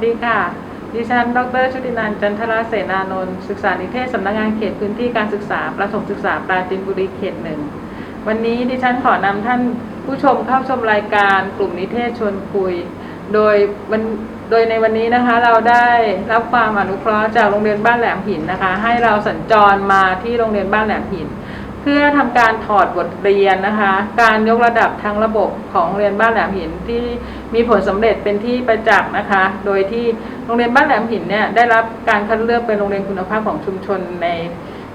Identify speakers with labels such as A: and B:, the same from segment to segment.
A: สวัสดีค่ะ ดิฉัน ดร ชุตินันจันทราเสนานนท์ ศึกษานิเทศสำนักงานเขตพื้นที่การศึกษา ประถมศึกษาปราจีนบุรีเขตหนึ่ง วันนี้ดิฉันขอนำท่านผู้ชมเข้าชมรายการกลุ่มนิเทศชวนคุย โดยวันโดยในวันนี้นะคะเราได้รับความอนุเคราะห์จากโรงเรียนบ้านแหลมหินนะคะ ให้เราสัญจรมาที่โรงเรียนบ้านแหลมหิน เพื่อทำการถอดบทเรียนนะคะ การยกระดับทั้งระบบของโรงเรียนบ้านแหลมหินที่มีผลสำเร็จเป็นที่ประจักษ์นะคะ โดยที่โรงเรียนบ้านแหลมหินเนี่ยได้รับการคัดเลือกเป็นโรงเรียนคุณภาพของชุมชนใน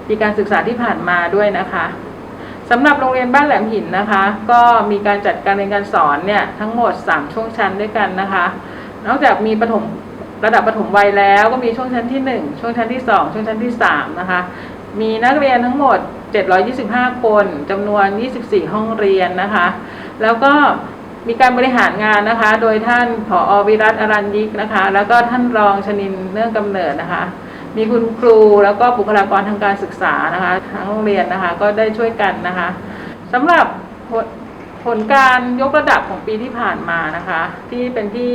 A: ปีการศึกษาที่ผ่านมาด้วยนะคะสำหรับโรงเรียนบ้านแหลมหินนะคะ ก็มีการจัดการเรียนการสอนเนี่ยทั้งหมด 3 ช่วงชั้นด้วยกันนะคะ นอกจากมีประถมระดับประถมวัยแล้วก็มีช่วงชั้นที่ 1 ช่วงชั้นที่ 2 ช่วงชั้นที่3นะคะ มีนักเรียนทั้งหมด 725 คนจำนวน 24 ห้องเรียนนะคะ แล้วก็มีการบริหารงานนะคะ โดยท่านผอวิรัตอรัญยิกนะคะ แล้วก็ท่านรองชนินเนื่องกำเนิดนะคะ มีคุณครูแล้วก็บุคลากรทางการศึกษานะคะทั้งโรงเรียนนะคะก็ได้ช่วยกันนะคะสำหรับผลผลการยกระดับของปีที่ผ่านมานะคะ ที่เป็นที่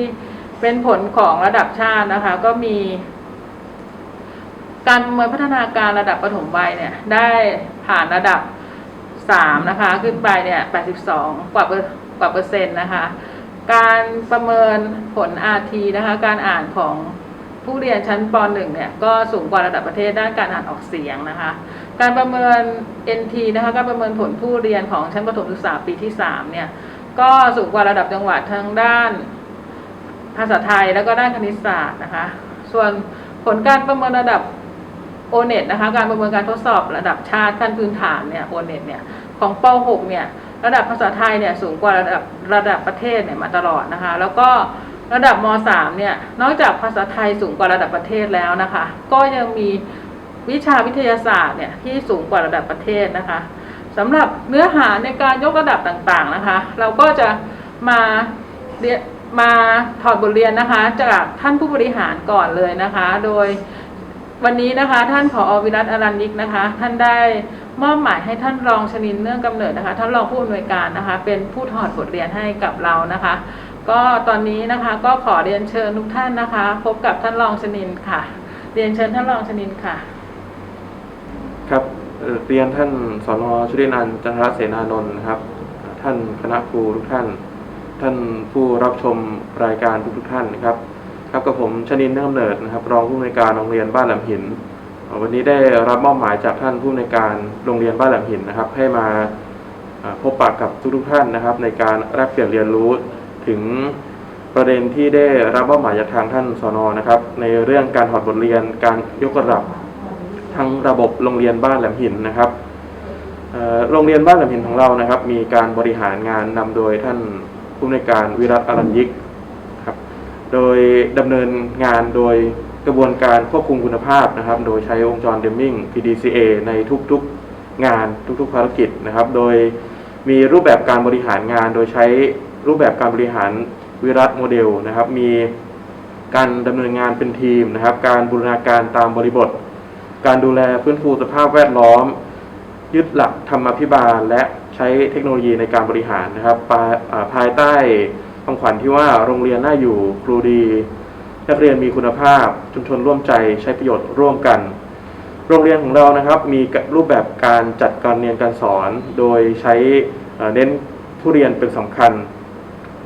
A: เป็นผลของระดับชาตินะคะ ก็มี การประเมินพัฒนาการระดับประถมวัยเนี่ยได้ผ่านระดับ 3 นะคะ ขึ้นไปเนี่ย82 กว่าเปอร์กว่าเปอร์เซ็นต์นะคะ การประเมินผล RT นะคะ การอ่านของผู้เรียนชั้นป .1 เนี่ยก็สูงกว่าระดับประเทศด้านการอ่านออกเสียงนะคะ การประเมิน NT นะคะการประเมินผลผู้เรียนของชั้นประถมศึกษาปีที่3เนี่ยก็สูงกว่าระดับจังหวัดทางด้านภาษาไทยแล้วก็ด้านคณิตศาสตร์นะคะ ส่วนผลการประเมินระดับ โอเน็ตนะคะการประเมินการทดสอบระดับชาติขั้นพื้นฐานเนี่ยโอเน็ตเนี่ยของป .6 เนี่ยระดับภาษาไทยเนี่ยสูงกว่าระดับระดับประเทศเนี่ยมาตลอดนะคะ แล้วก็ระดับม .3 เนี่ยนอกจากภาษาไทยสูงกว่าระดับประเทศแล้วนะคะ ก็ยังมีวิชาวิทยาศาสตร์เนี่ยที่สูงกว่าระดับประเทศนะคะสำหรับเนื้อหาในการยกระดับต่างๆนะคะ เราก็จะมาเรียนมาถอดบทเรียนนะคะ จากท่านผู้บริหารก่อนเลยนะคะ โดย วันนี้นะคะ ท่านผอวิรัตอรัญยิกนะคะ ท่านได้มอบหมายให้ท่านรองชนินเนื่องกำเนิดนะคะ ท่านรองผู้อำนวยการนะคะ เป็นผู้ถอดบทเรียนให้กับเรานะคะ ก็ตอนนี้นะคะก็ขอเรียนเชิญทุกท่านนะคะ พบกับท่านรองชนินค่ะ เรียนเชิญท่านรองชนินค่ะ
B: ครับเรียนท่านสนชุตินันจันทรเสนานนท์นะครับ ท่านคณะครูทุกท่าน ท่านผู้รับชมรายการทุกท่านนะครับ ครับกับผมชนินเนื่องกำเนิดนะครับ รองผู้อำนวยการโรงเรียนบ้านแหลมหิน วันนี้ได้รับมอบหมายจากท่านผู้อำนวยการโรงเรียนบ้านแหลมหินนะครับ ให้มาพบปะกับทุกๆท่านนะครับ ในการแลกเปลี่ยนเรียนรู้ถึงประเด็นที่ได้รับมอบหมายจากทางท่านสนนะครับ ในเรื่องการถอดบทเรียนการยกระดับทั้งระบบโรงเรียนบ้านแหลมหินนะครับโรงเรียนบ้านแหลมหินของเรานะครับ มีการบริหารงานนำโดยท่านผู้อำนการวิรัตอรัญยิก โดยดำเนินงานโดยกระบวนการควบคุมคุณภาพนะครับ โดยใช้วงจรเดมมิง PDCA ในทุกๆงานทุกๆภารกิจนะครับ โดยมีรูปแบบการบริหารงาน โดยใช้รูปแบบการบริหารวิรัตโมเดลนะครับ มีการดำเนินงานเป็นทีมนะครับ การบูรณาการตามบริบท การดูแลฟื้นฟูสภาพแวดล้อม ยึดหลักธรรมาภิบาล และใช้เทคโนโลยีในการบริหารนะครับภายใต้ คำขวัญที่ว่าโรงเรียนน่าอยู่ครูดี นักเรียนมีคุณภาพชุมชนร่วมใจใช้ประโยชน์ร่วมกัน โรงเรียนของเรานะครับมีรูปแบบการจัดการเรียนการสอน โดยใช้เน้นผู้เรียนเป็นสำคัญ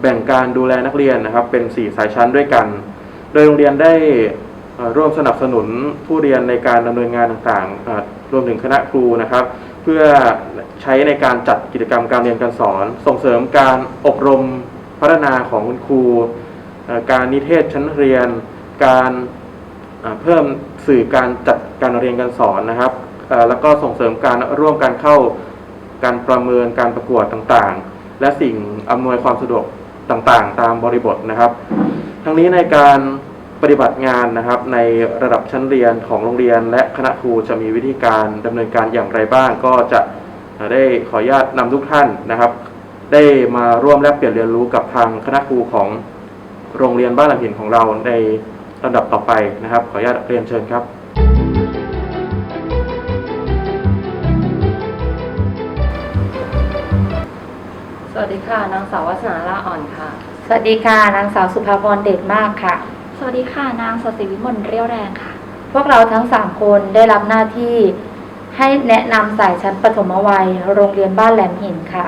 B: แบ่งการดูแลนักเรียนนะครับเป็น 4 สายชั้นด้วยกัน โดยโรงเรียนได้ร่วมสนับสนุนผู้เรียนในการดำเนินงานต่างๆ รวมถึงคณะครูนะครับ เพื่อใช้ในการจัดกิจกรรมการเรียนการสอน ส่งเสริมการอบรม พัฒนาของคุณครู การนิเทศชั้นเรียน การเพิ่มสื่อการจัดการเรียนการสอนนะครับ แล้วก็ส่งเสริมการร่วมการเข้าการประเมินการประกวดต่างๆ และสิ่งอำนวยความสะดวกต่างๆ ตามบริบทนะครับ ทั้งนี้ในการปฏิบัติงานนะครับในระดับชั้นเรียนของโรงเรียน และคณะครูจะมีวิธีการดำเนินการอย่างไรบ้าง ก็จะได้ขออนุญาตนำทุกท่านนะครับ ได้มาร่วมแลกเปลี่ยนเรียนรู้กับทางคณะครูของโรงเรียนบ้านหลังหินของเราในลำดับต่อไปนะครับ ขออนุญาตเรียนเชิญครับ
C: สวัสดีค่ะ นางสาววัฒนาล่าอ่อนค่ะ
D: สวัสดีค่ะนางสาวสุภาพรเดชมากค่ะ
E: สวัสดีค่ะ นางสศิวิมลเรียวแรงค่ะ
D: พวกเราทั้ง 3 คนได้รับหน้าที่ให้แนะนำสายชั้นปฐมวัย โรงเรียนบ้านแหลมหินค่ะ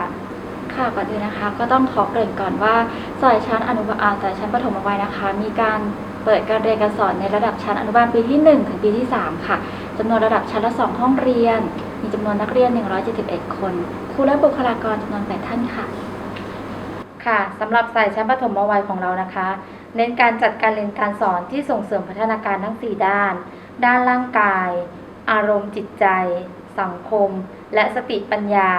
E: ค่ะก่อนอื่นนะคะ ก็ต้องขอเกริ่นก่อนว่าสายชั้นอนุบาลสายชั้นปฐมวัยนะคะ มีการเปิดการเรียนการสอนในระดับชั้นอนุบาลปีที่1ถึงปีที่3ค่ะจำนวนระดับชั้นละ 2 ห้องเรียน มีจำนวนนักเรียน 171 คนครูและบุคลากรจำนวน 8 ท่านค่ะ
D: ค่ะสำหรับสายชั้นปฐมวัยของเรานะคะ เน้นการจัดการเรียนการสอนที่ส่งเสริมพัฒนาการทั้ง 4 ด้าน ด้านร่างกาย อารมณ์จิตใจ สังคม และสติปัญญา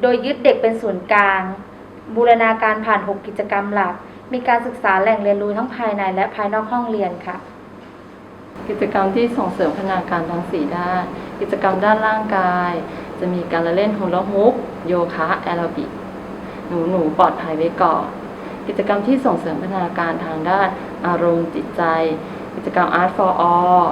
D: โดยยึดเด็กเป็นศูนย์กลาง บูรณาการผ่าน 6 กิจกรรมหลัก มีการศึกษาแหล่งเรียนรู้ทั้งภายในและภายนอกห้องเรียนค่ะ
F: กิจกรรมที่ส่งเสริมพัฒนาการทั้ง 4 ด้าน กิจกรรมด้านร่างกาย จะมีการละเล่นฮูลาฮูปโยคะแอโรบิกหนูหนูปลอดภัยไว้ก่อน กิจกรรมที่ส่งเสริมพัฒนาการทางด้านอารมณ์จิตใจ กิจกรรม Art for All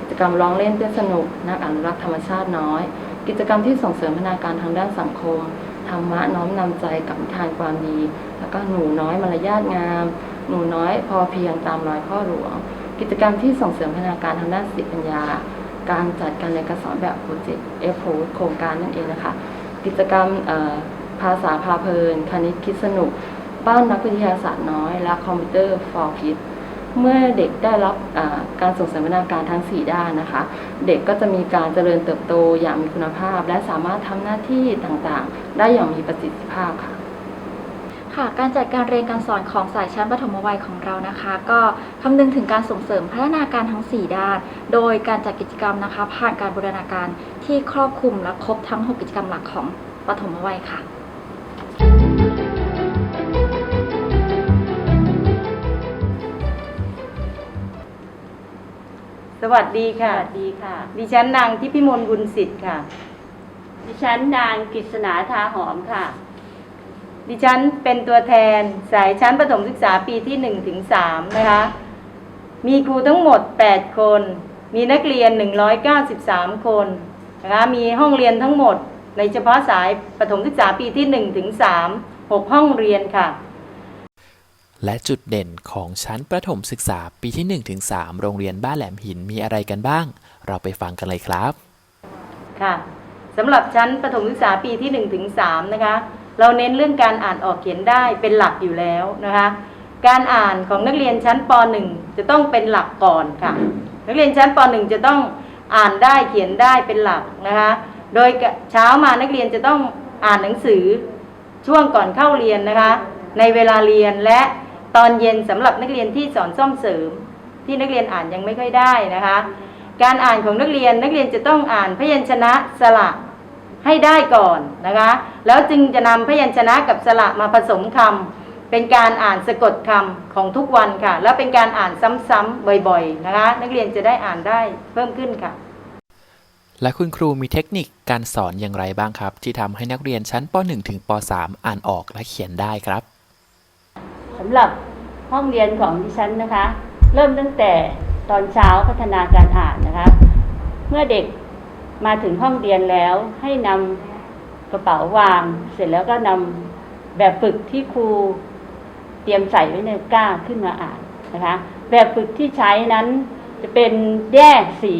F: กิจกรรมร้องเล่นเพื่อสนุกนักอนุรักษ์ธรรมชาติน้อย กิจกรรมที่ส่งเสริมพัฒนาการทางด้านสังคมธรรมะน้อมนำใจกับนิทานความดี แล้วก็หนูน้อยมารยาทงาม หนูน้อยพอเพียงตามรอยพ่อหลวง กิจกรรมที่ส่งเสริมพัฒนาการทางด้านสติปัญญา การจัดการเรียนการสอนแบบโปรเจกต์เอฟโโครงการนั่นเองนะคะ กิจกรรมภาษาพาเพลิน คณิตคิดสนุก บ้านนักวิทยาศาสตร์น้อย และคอมพิวเตอร์ for kids เมื่อเด็กได้รับการส่งเสริมพัฒนาการทั้ง 4 ด้านนะคะ เด็กก็จะมีการเจริญเติบโตอย่างมีคุณภาพ และสามารถทำหน้าที่ต่างๆ ได้อย่างมีประสิทธิภาพค่ะ
E: ค่ะการจัดการเรียนการสอนของสายชั้นปฐมวัยของเรานะคะ ก็คำนึงถึงการส่งเสริมพัฒนาการทั้ง 4 ด้าน โดยการจัดกิจกรรมนะคะ ผ่านการบูรณาการที่ครอบคลุมและครบทั้ง 6 กิจกรรมหลักของปฐมวัยค่ะ
G: สวัสดีค่ะ
F: สวัสดีค่ะ
G: ดิฉันนางทิพิมลบุญสิทธิ์ค่ะ ดิฉันนางกฤษณาทาหอมค่ะ ดิฉันเป็นตัวแทนสายชั้นประถมศึกษาปีที่หนึ่งถึงสามนะคะ มีครูทั้งหมด 8 คน มีนักเรียน 193 คนนะคะ มีห้องเรียนทั้งหมด ในเฉพาะสายประถมศึกษาปีที่1ถึง3 6 ห้องเรียนค่ะ
H: และจุดเด่นของชั้นประถมศึกษาปีที่ 1-3 โรงเรียนบ้านแหลมหินมีอะไรกันบ้าง เราไปฟังกันเลยครับ
G: ค่ะสำหรับชั้นประถมศึกษาปีที่1ถึง3นะคะ เราเน้นเรื่องการอ่านออกเขียนได้เป็นหลักอยู่แล้วนะคะ การอ่านของนักเรียนชั้นป .1 จะต้องเป็นหลักก่อนค่ะ นักเรียนชั้นป .1 จะต้องอ่านได้เขียนได้เป็นหลักนะคะ โดยเช้ามานักเรียนจะต้องอ่านหนังสือช่วงก่อนเข้าเรียนนะคะ ในเวลาเรียนและ ตอนเย็นสำหรับนักเรียนที่สอนซ่อมเสริม ที่นักเรียนอ่านยังไม่ค่อยได้นะคะ การอ่านของนักเรียนนักเรียนจะต้องอ่านพยัญชนะสระให้ได้ก่อนนะคะ แล้วจึงจะนำพยัญชนะกับสระมาผสมคำเป็นการอ่านสะกดคำของทุกวันค่ะ แล้วเป็นการอ่านซ้ำๆบ่อยๆนะคะ นักเรียนจะได้อ่านได้เพิ่มขึ้นค่ะ
H: และคุณครูมีเทคนิคการสอนอย่างไรบ้างครับ ที่ทำให้นักเรียนชั้นป .1 ถึงป .3 อ่านออกและเขียนได้ครับ
I: สำหรับ ห้องเรียนของดิฉันนะคะ เริ่มตั้งแต่ตอนเช้าพัฒนาการอ่านนะคะ เมื่อเด็กมาถึงห้องเรียนแล้วให้นำกระเป๋าวาง เสร็จแล้วก็นำแบบฝึกที่ครูเตรียมใส่ไว้ในก้าขึ้นมาอ่านนะคะ แบบฝึกที่ใช้นั้นจะเป็นแยกสี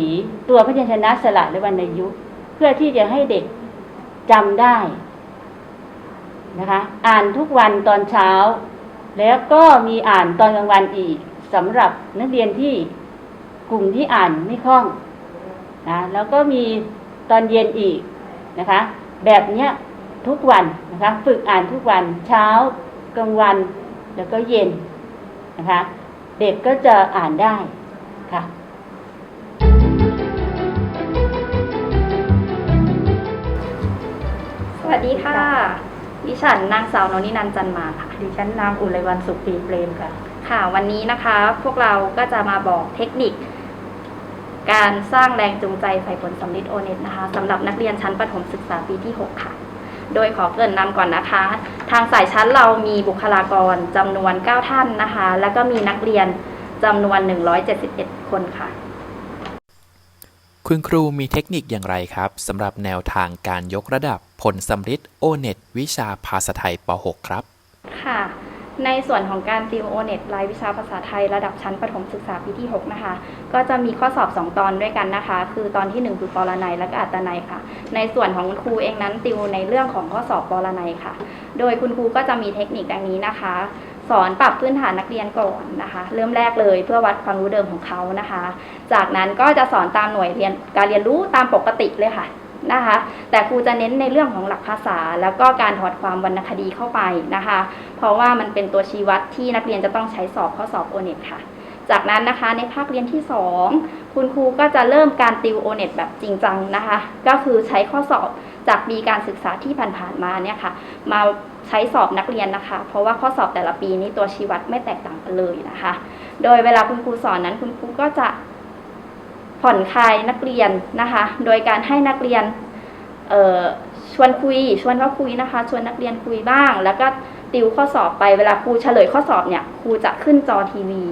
I: ตัวพยัญชนะสระและวรรณยุกต์เพื่อที่จะให้เด็กจำได้นะคะ อ่านทุกวันตอนเช้า แล้วก็มีอ่านตอนกลางวันอีกสำหรับนักเรียนที่กลุ่มที่อ่านไม่คล่องนะแล้วก็มีตอนเย็นอีกนะคะ แบบเนี้ยทุกวันนะคะ ฝึกอ่านทุกวันเช้ากลางวัน แล้วก็เย็นนะคะ เด็กก็จะอ่านได้ค่ะ
E: สวัสดีค่ะ ดิฉันนางสาวนนินันท์จันมาค่ะ
D: ดิฉันนางอุไรวันสุขปีเปรมค่ะ
E: ค่ะ วันนี้นะคะพวกเราก็จะมาบอกเทคนิค การสร้างแรงจูงใจใฝ่ผลสำลิดโอเน็ตนะคะสำหรับนักเรียนชั้นประถมศึกษาปีที่ 6 ค่ะ โดยขอเกริ่นนำก่อนนะคะ ทางสายชั้นเรามีบุคลากรจำนวน 9 ท่านนะคะ แล้วก็มีนักเรียนจำนวน 171 คนค่ะ
H: คุณครูมีเทคนิคอย่างไรครับสำหรับแนวทางการยกระดับผลสำลิดโอเน็ตวิชาภาษาไทยป .6 ครับ
E: ค่ะ
C: ในส่วนของการติวโอเน็ตรายวิชาภาษาไทยระดับชั้นประถมศึกษาปีที่ 6 นะคะ ก็จะมีข้อสอบ 2 ตอนด้วยกันนะคะ คือตอนที่ 1 คือปรนัยและก็อัตนัยค่ะ ในส่วนของคุณครูเองนั้นติวในเรื่องของข้อสอบปรนัยค่ะ โดยคุณครูก็จะมีเทคนิคดังนี้นะคะ สอนปรับพื้นฐานนักเรียนก่อนนะคะ เริ่มแรกเลยเพื่อวัดความรู้เดิมของเขานะคะ จากนั้นก็จะสอนตามหน่วยเรียนการเรียนรู้ตามปกติเลยค่ะนะคะ แต่ครูจะเน้นในเรื่องของหลักภาษา แล้วก็การถอดความวรรณคดีเข้าไปนะคะ เพราะว่ามันเป็นตัวชี้วัดที่นักเรียนจะต้องใช้สอบข้อสอบโอเน็ตค่ะ จากนั้นนะคะในภาคเรียนที่ 2 คุณครูก็จะเริ่มการติวโอเน็ตแบบจริงจังนะคะ ก็คือใช้ข้อสอบจากปีการศึกษาที่ผ่านๆมาเนี่ยค่ะ มา ใช้สอบนักเรียนนะคะ เพราะว่าข้อสอบแต่ละปีนี้ตัวชี้วัดไม่แตกต่างกันเลยนะคะ โดยเวลาคุณครูสอนนั้นคุณครูก็จะผ่อนคลายนักเรียนนะคะ โดยการให้นักเรียนชวนคุย ชวนเขาคุยนะคะ ชวนนักเรียนคุยบ้าง แล้วก็ติวข้อสอบไปเวลาครูเฉลยข้อสอบเนี่ยครูจะขึ้นจอทีวี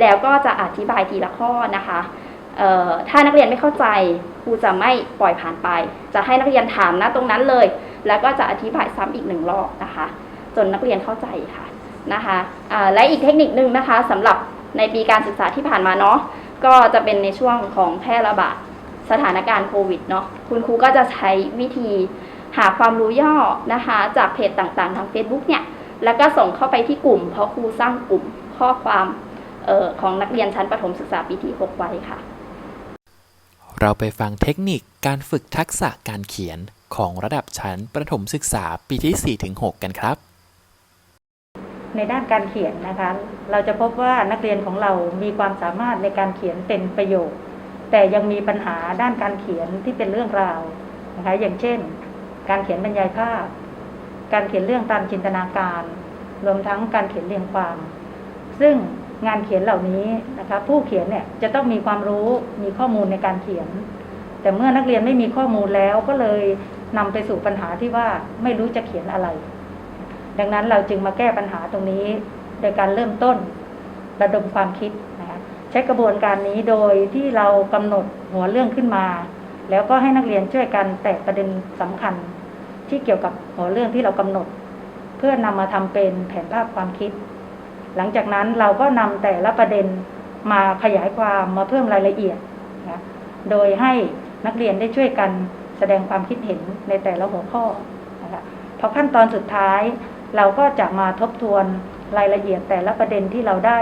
C: แล้วก็จะอธิบายทีละข้อนะคะถ้านักเรียนไม่เข้าใจครูจะไม่ปล่อยผ่านไป จะให้นักเรียนถามนะตรงนั้นเลย แล้วก็จะอธิบายซ้ำอีกหนึ่งรอบนะคะ จนนักเรียนเข้าใจค่ะนะคะอ่าและอีกเทคนิคนึงนะคะสำหรับในปีการศึกษาที่ผ่านมาเนาะก็จะเป็นในช่วงของแพร่ระบาดสถานการณ์โควิดเนาะคุณครูก็จะใช้วิธีหาความรู้ย่อนะคะ จากเพจต่างๆ ทาง Facebook เนี่ย แล้วก็ส่งเข้าไปที่กลุ่ม เพราะครูสร้างกลุ่มข้อความออของนักเรียนชั้นประถมศึกษาปีที่ 6 ไว้ค่ะ
H: เราไปฟังเทคนิคการฝึกทักษะการเขียน ของระดับชั้นประถมศึกษาปีที่ 4-6 กันครับ
J: ในด้านการเขียนนะคะ เราจะพบว่านักเรียนของเรามีความสามารถในการเขียนเป็นประโยค แต่ยังมีปัญหาด้านการเขียนที่เป็นเรื่องราวนะคะอย่างเช่น การเขียนบรรยายภาพ การเขียนเรื่องตามจินตนาการ รวมทั้งการเขียนเรียงความ ซึ่งงานเขียนเหล่านี้นะคะผู้เขียนเนี่ยจะต้องมีความรู้มีข้อมูลในการเขียน แต่เมื่อนักเรียนไม่มีข้อมูลแล้วก็เลย นำไปสู่ปัญหาที่ว่าไม่รู้จะเขียนอะไร ดังนั้นเราจึงมาแก้ปัญหาตรงนี้ โดยการเริ่มต้นระดมความคิดนะคะใช้กระบวนการนี้โดยที่เรากำหนดหัวเรื่องขึ้นมา แล้วก็ให้นักเรียนช่วยกันแตกประเด็นสำคัญ ที่เกี่ยวกับหัวเรื่องที่เรากำหนด เพื่อนำมาทำเป็นแผนภาพความคิด หลังจากนั้นเราก็นำแต่ละประเด็นมาขยายความมาเพิ่มรายละเอียดนะโดยให้นักเรียนได้ช่วยกัน แสดงความคิดเห็นในแต่ละหัวข้อนะคะพอขั้นตอนสุดท้าย เราก็จะมาทบทวนรายละเอียดแต่ละประเด็นที่เราได้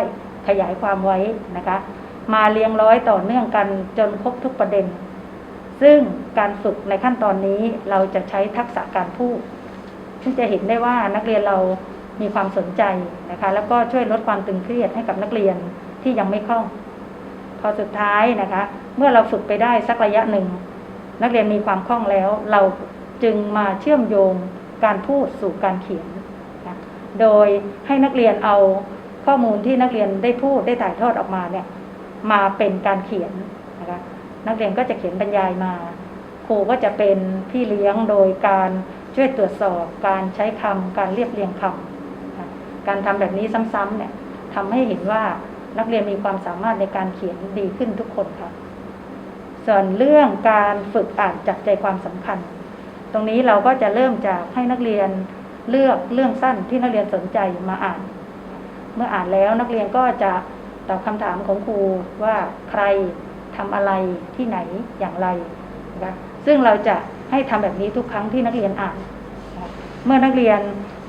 J: ขยายความไว้นะคะ มาเรียงร้อยต่อเนื่องกันจนครบทุกประเด็น ซึ่งการฝึกในขั้นตอนนี้เราจะใช้ทักษะการพูดซึ่งจะเห็นได้ว่านักเรียนเรามีความสนใจนะคะ แล้วก็ช่วยลดความตึงเครียดให้กับนักเรียนที่ยังไม่คล่อง พอสุดท้ายนะคะ เมื่อเราฝึกไปได้สักระยะหนึ่ง นักเรียนมีความคล่องแล้ว เราจึงมาเชื่อมโยงการพูดสู่การเขียนนะโดยให้นักเรียนเอาข้อมูลที่นักเรียนได้พูดได้ถ่ายทอดออกมาเนี่ยมาเป็นการเขียนนะคะนักเรียนก็จะเขียนบรรยายมา ครูก็จะเป็นพี่เลี้ยงโดยการช่วยตรวจสอบการใช้คำการเรียบเรียงคำนะการทำแบบนี้ซ้ำๆเนี่ยทำให้เห็นว่านักเรียนมีความสามารถในการเขียนดีขึ้นทุกคนค่ะ ส่วนเรื่องการฝึกอ่านจับใจความสำคัญ ตรงนี้เราก็จะเริ่มจากให้นักเรียนเลือกเรื่องสั้นที่นักเรียนสนใจมาอ่าน เมื่ออ่านแล้วนักเรียนก็จะตอบคำถามของครูว่าใครทำอะไรที่ไหนอย่างไรนะคะซึ่งเราจะให้ทำแบบนี้ทุกครั้งที่นักเรียนอ่าน เมื่อนักเรียน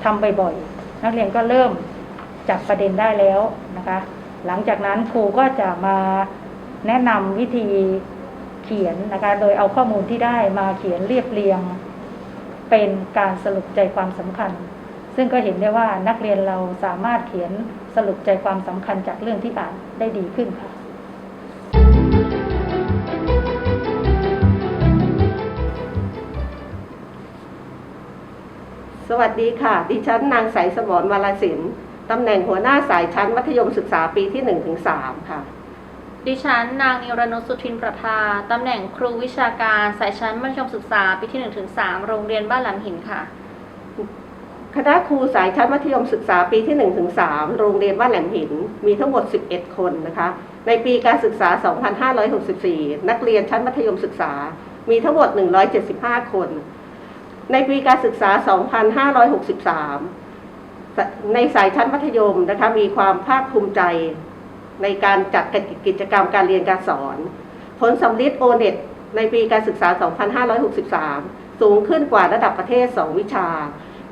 J: ทำบ่อยๆนักเรียนก็เริ่มจับประเด็นได้แล้วนะคะ หลังจากนั้นครูก็จะมาแนะนำวิธี เขียนนะคะ โดยเอาข้อมูลที่ได้มาเขียนเรียบเรียง เป็นการสรุปใจความสำคัญ ซึ่งก็เห็นได้ว่านักเรียนเราสามารถเขียนสรุปใจความสำคัญจากเรื่องที่อ่านได้ดีขึ้นค่ะ
K: สวัสดีค่ะ ดิฉันนางใสสมรวรศิลป์ตำแหน่งหัวหน้าสายชั้นมัธยมศึกษาปีที่1ถึง3ค่ะ
L: ดิฉัน นางนิรนุสุทินประภา ตำแหน่งครูวิชาการ สายชั้นมัธยมศึกษา ปีที่1ถึง3โรงเรียนบ้านหลังหินค่ะ
K: คณะครูสายชั้นมัธยมศึกษาปีที่1ถึง3โรงเรียนบ้านแหลมหิน มีทั้งหมด 11 คนนะคะ ในปีการศึกษา 2564 นักเรียนชั้นมัธยมศึกษา มีทั้งหมด 175 คน ในปีการศึกษา 2563 ในสายชั้นมัธยมนะคะ มีความภาคภูมิใจ ในการจัดกิจกรรมการเรียนการสอน ผลสำลิดโอเน็ตในปีการศึกษา 2563 สูงขึ้นกว่าระดับประเทศ 2 วิชา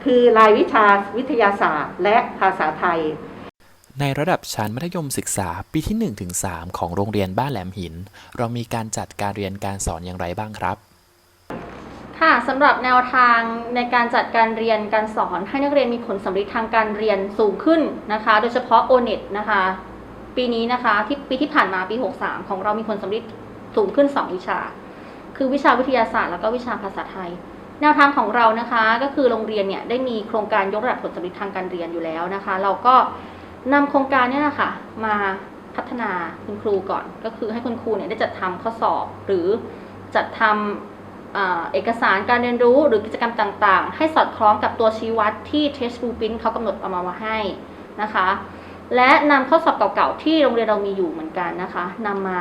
K: คือรายวิชาวิทยาศาสตร์ และภาษาไทย
H: ในระดับชั้นมัธยมศึกษาปีที่ 1-3 ของโรงเรียนบ้านแหลมหิน เรามีการจัดการเรียนการสอนอย่างไรบ้างครับ
L: ค่ะสำหรับแนวทางในการจัดการเรียนการสอนให้นักเรียนมีผลสำเร็จทางการเรียนสูงขึ้นนะคะ โดยเฉพาะ o n e t นะคะ ปีนี้นะคะที่ปีที่ผ่านมาปี 63 ของเรามีผลสำเร็จสูงขึ้น 2 วิชา คือวิชาวิทยาศาสตร์แล้วก็วิชาภาษาไทย แนวทางของเรานะคะก็คือโรงเรียนเนี่ยได้มีโครงการยกระดับผลสำเร็จทางการเรียนอยู่แล้วนะคะ เราก็นำโครงการเนี้นะคะมาพัฒนาคุณครูก่อน ก็คือให้คุณครูเนี่ยได้จัดทำข้อสอบ หรือจัดทำอ่าเอกสารการเรียนรู้หรือกิจกรรมต่างๆ ให้สอดคล้องกับตัวชี้วัดที่ Test Blueprint เขากำหนดเอามาให้นะคะ และนำข้อสอบเก่าๆที่โรงเรียนเรามีอยู่เหมือนกันนะคะนำมา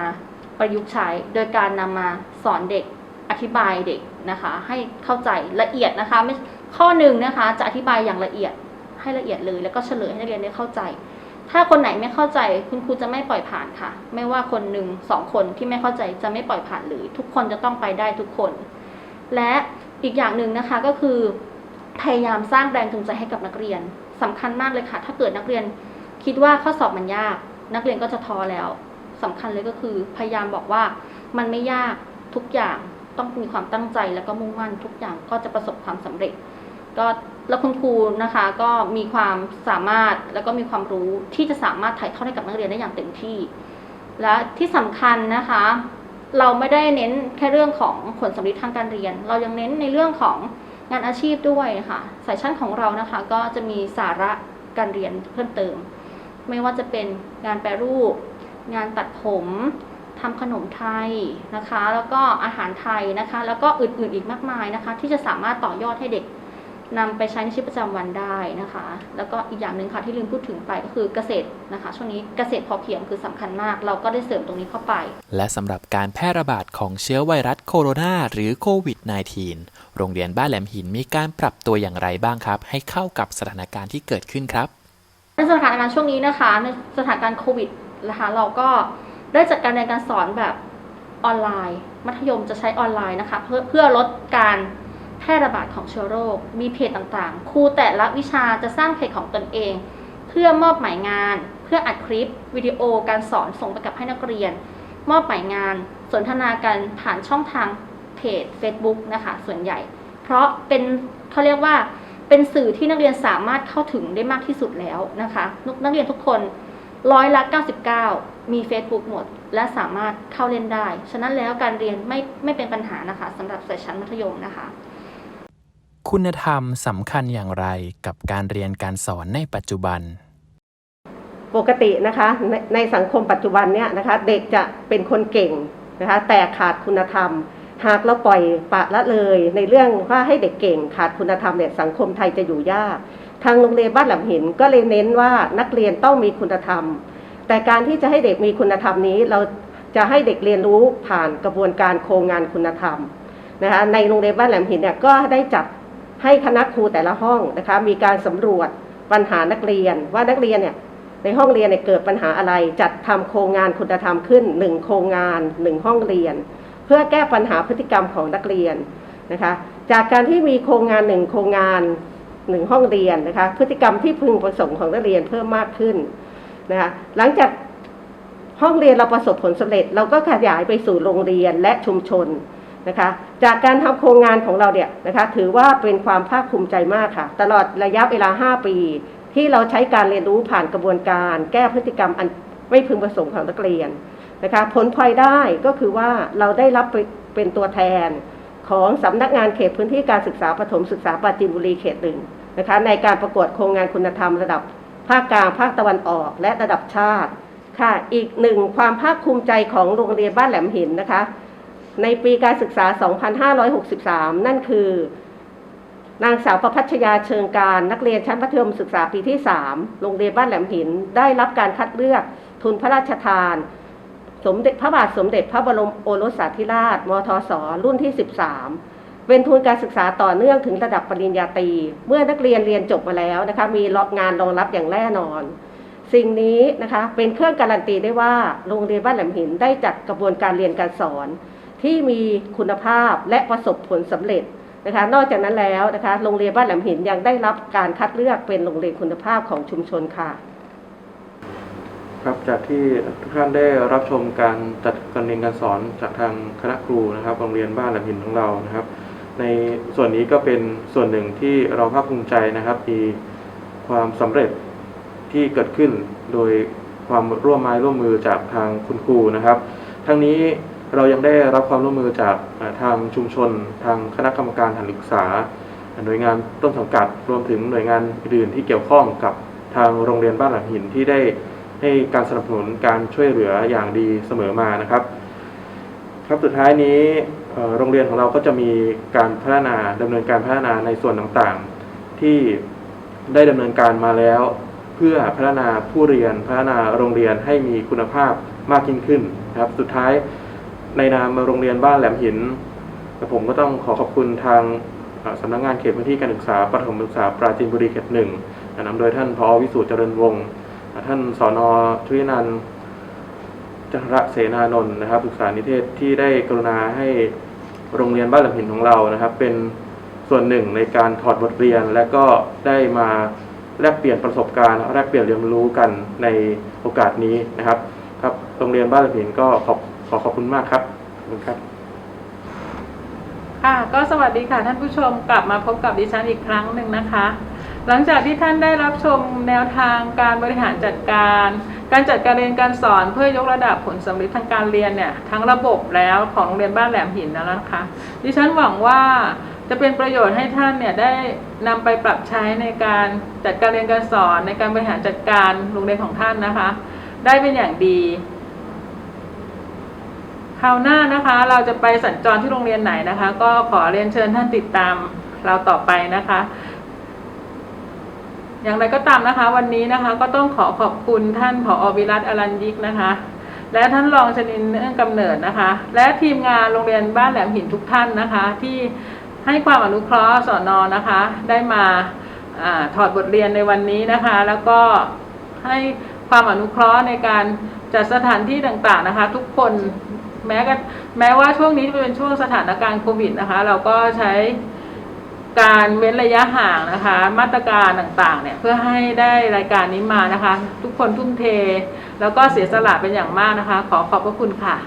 L: ประยุกต์ใช้ โดยการนำมาสอนเด็กอธิบายเด็กนะคะ ให้เข้าใจละเอียดนะคะไม่ข้อหนึ่งนะคะ จะอธิบายอย่างละเอียดให้ละเอียดเลย แล้วก็เฉลยให้นักเรียนได้เข้าใจ ถ้าคนไหนไม่เข้าใจคุณครูจะไม่ปล่อยผ่านค่ะ ไม่ว่าคนหนึ่งสองคนที่ไม่เข้าใจจะไม่ปล่อยผ่านเลยทุกคนจะต้องไปได้ทุกคน และอีกอย่างหนึ่งนะคะก็คือพยายามสร้างแรงจูงใจให้กับนักเรียนสำคัญมากเลยค่ะ ถ้าเกิดนักเรียน คิดว่าข้อสอบมันยาก นักเรียนก็จะท้อแล้วสำคัญเลยก็คือพยายามบอกว่ามันไม่ยากทุกอย่างต้องมีความตั้งใจแล้วก็มุ่งมั่นทุกอย่างก็จะประสบความสำเร็จ ก็แล้วคุณครูนะคะก็มีความสามารถแล้วก็มีความรู้ที่จะสามารถถ่ายทอดให้กับนักเรียนได้อย่างเต็มที่ และที่สำคัญนะคะ เราไม่ได้เน้นแค่เรื่องของผลสำเร็จทางการเรียน เรายังเน้นในเรื่องของงานอาชีพด้วยค่ะสายชั้นของเรานะคะ ก็จะมีสาระการเรียนเพิ่มเติม ไม่ว่าจะเป็นงานแปรรูป งานตัดผมทำขนมไทยนะคะ แล้วก็อาหารไทยนะคะ แล้วก็อื่นๆอีกมากมายนะคะ ที่จะสามารถต่อยอดให้เด็กนำไปใช้ในชีวิตประจำวันได้นะคะ แล้วก็อีกอย่างหนึ่งค่ะที่ลืมพูดถึงไปก็คือเกษตรนะคะ ช่วงนี้เกษตรพอเพียงคือสำคัญมาก เราก็ได้เสริมตรงนี้เข้าไป
H: และสำหรับการแพร่ระบาดของเชื้อไวรัสโคโรนาหรือโควิด -19 โรงเรียนบ้านแหลมหินมีการปรับตัวอย่างไรบ้างครับ ให้เข้ากับสถานการณ์ที่เกิดขึ้นครับ
L: สถานการณ์ช่วงนี้นะคะ ในสถานการณ์โควิดนะคะ เราก็ได้จัดการเรียนการสอนแบบออนไลน์ มัธยมจะใช้ออนไลน์นะคะ เพื่อเพื่อลดการแพร่ระบาดของเชื้อโรค มีเพจต่างๆ ครูแต่ละวิชาจะสร้างเพจของตนเอง เพื่อมอบหมายงาน เพื่ออัดคลิป วิดีโอ การสอนส่งไปกับให้นักเรียน มอบหมายงาน สนทนากันผ่านช่องทางเพจ Facebook นะคะ ส่วนใหญ่ เพราะเป็นเขาเรียกว่า เป็นสื่อที่นักเรียนสามารถเข้าถึงได้มากที่สุดแล้วนะคะนักนักเรียนทุกคนร้อยละ99 มี Facebook หมด และสามารถเข้าเล่นได้ ฉะนั้นแล้วการเรียนไม่ไม่เป็นปัญหานะคะสำหรับสายชั้นมัธยมนะคะ
H: คุณธรรมสำคัญอย่างไรกับการเรียนการสอนในปัจจุบัน
K: ปกตินะคะในในสังคมปัจจุบันเนี่ยนะคะ เด็กจะเป็นคนเก่งนะคะแต่ขาดคุณธรรม หากเราปล่อยปละละเลยในเรื่องว่าให้เด็กเก่งขาดคุณธรรมเนี่ยสังคมไทยจะอยู่ยาก ทางโรงเรียนบ้านแหลมหินก็เลยเน้นว่านักเรียนต้องมีคุณธรรม แต่การที่จะให้เด็กมีคุณธรรมนี้ เราจะให้เด็กเรียนรู้ผ่านกระบวนการโครงงานคุณธรรมนะคะในโรงเรียนบ้านแหลมหินเนี่ยก็ได้จัดให้คณะครูแต่ละห้องนะคะมีการสำรวจปัญหานักเรียนว่านักเรียนเนี่ยในห้องเรียนเนี่ยเกิดปัญหาอะไร จัดทำโครงงานคุณธรรมขึ้นหนึ่งโครงงานหนึ่งห้องเรียน เพื่อแก้ปัญหาพฤติกรรมของนักเรียนนะคะจากการที่มีโครงงานหนึ่งโครงงานหนึ่งห้องเรียนนะคะพฤติกรรมที่พึงประสงค์ของนักเรียนเพิ่มมากขึ้นนะคะหลังจากห้องเรียนเราประสบผลสำเร็จ เราก็ขยายไปสู่โรงเรียนและชุมชนนะคะจากการทำโครงงานของเราเนี่ยนะคะถือว่าเป็นความภาคภูมิใจมากค่ะ ตลอดระยะเวลา 5 ปี ที่เราใช้การเรียนรู้ผ่านกระบวนการ แก้พฤติกรรมอันไม่พึงประสงค์ของนักเรียน นะคะผลพลอยได้ก็คือว่าเราได้รับเป็นตัวแทนของสำนักงานเขตพื้นที่การศึกษาปฐมศึกษาปราจีนบุรีเขตหนึ่งนะคะในการประกวดโครงงานคุณธรรมระดับภาคกลางภาคตะวันออก และระดับชาติค่ะอีกหนึ่งความภาคภูมิใจของโรงเรียนบ้านแหลมหินนะคะ ในปีการศึกษา 2563 นั่นคือนางสาวประพัชยาเชิงการนักเรียนชั้นมัธยมศึกษาปีที่ 3 โรงเรียนบ้านแหลมหิน ได้รับการคัดเลือกทุนพระราชทาน สมเด็จพระบาทสมเด็จพระบรมโอรสาธิราช มทศรุ่นที่ 13 เป็นทุนการศึกษาต่อเนื่องถึงระดับปริญญาตรี เมื่อนักเรียนเรียนจบมาแล้วนะคะ มีงานรองรับอย่างแน่นอน สิ่งนี้นะคะเป็นเครื่องการันตีได้ว่าโรงเรียนบ้านแหลมหินได้จัดกระบวนการเรียนการสอน ที่มีคุณภาพและประสบผลสำเร็จนะคะ นอกจากนั้นแล้วนะคะ โรงเรียนบ้านแหลมหินยังได้รับการคัดเลือกเป็นโรงเรียนคุณภาพของชุมชนค่ะ
B: ครับจากที่ทุกท่านได้รับชมการจัดการเรียนการสอนจากทางคณะครูนะครับโรงเรียนบ้านหลมหินของเรานะครับ ในส่วนนี้ก็เป็นส่วนหนึ่งที่เราภาคภูมิใจนะครับมีความสำเร็จที่เกิดขึ้นโดยความร่วมไม้ร่วมมือจากทางคุณครูนะครับ ทั้งนี้เรายังได้รับความร่วมมือจากทางชุมชน ทางคณะกรรมการฐานศึกษา หน่วยงานต้นสังกัดรวมถึงหน่วยงานอื่นที่เกี่ยวข้องกับทางโรงเรียนบ้านหลังหินที่ได้ ให้การสนับสนุนการช่วยเหลืออย่างดีเสมอมานะครับ ครับสุดท้ายนี้โรงเรียนของเราก็จะมีการพัฒนาดำเนินการพัฒนาในส่วนต่างๆ ที่ได้ดำเนินการมาแล้ว เพื่อพัฒนาผู้เรียนพัฒนาโรงเรียนให้มีคุณภาพมากยิ่งขึ้นนะครับ สุดท้ายในนามโรงเรียนบ้านแหลมหินผมก็ต้องขอขอบคุณทางสำนักงานเขตพื้นที่การศึกษาประถมศึกษาปราจีนบุรีเขตหนึ่งนำโดยท่านพอวิสุทธิ์เจริญวงศ์ ท่านสอนอชุยนันจันทระเสนานนท์นะครับศึกษานิเทศที่ได้กรุณาให้โรงเรียนบ้านแหลมหินของเรานะครับ เป็นส่วนหนึ่งในการถอดบทเรียน และก็ได้มาแลกเปลี่ยนประสบการณ์แลกเปลี่ยนเรียนรู้กันในโอกาสนี้นะครับ ครับโรงเรียนบ้านแหลมหินก็ขอบขอขอบคุณมากครับขอบคุณครับ
A: ค่ะก็สวัสดีค่ะท่านผู้ชมกลับมาพบกับดิฉันอีกครั้งหนึ่งนะคะ หลังจากที่ท่านได้รับชมแนวทางการบริหารจัดการ การจัดการเรียนการสอนเพื่อยกระดับผลสำเร็จทางการเรียนเนี่ยทั้งระบบแล้วของโรงเรียนบ้านแหลมหินแล้วนะคะ ดิฉันหวังว่าจะเป็นประโยชน์ให้ท่านเนี่ยได้นำไปปรับใช้ในการจัดการเรียนการสอนในการบริหารจัดการโรงเรียนของท่านนะคะ ได้เป็นอย่างดีคราวหน้านะคะเราจะไปสัญจรที่โรงเรียนไหนนะคะ ก็ขอเรียนเชิญท่านติดตามเราต่อไปนะคะ อย่างไรก็ตามนะคะวันนี้นะคะก็ต้องขอขอบคุณท่านผอวิรัตอรัญยิกนะคะ และท่านรองชนินเนื่องกำเนิดนะคะ และทีมงานโรงเรียนบ้านแหลมหินทุกท่านนะคะ ที่ให้ความอนุเคราะห์สอนอนะคะ ได้มาอถอดบทเรียนในวันนี้นะคะ แล้วก็ให้ความอนุเคราะห์ในการจัดสถานที่ต่างๆนะคะ ทุกคนแม้กันแม้ว่าช่วงนี้จะเป็นช่วงสถานการณ์โควิดนะคะ เราก็ใช้ การเว้นระยะห่างนะคะ มาตรการต่างๆเนี่ยเพื่อให้ได้รายการนี้มานะคะ ทุกคนทุ่มเท แล้วก็เสียสละเป็นอย่างมากนะคะ ขอขอบพระคุณค่ะ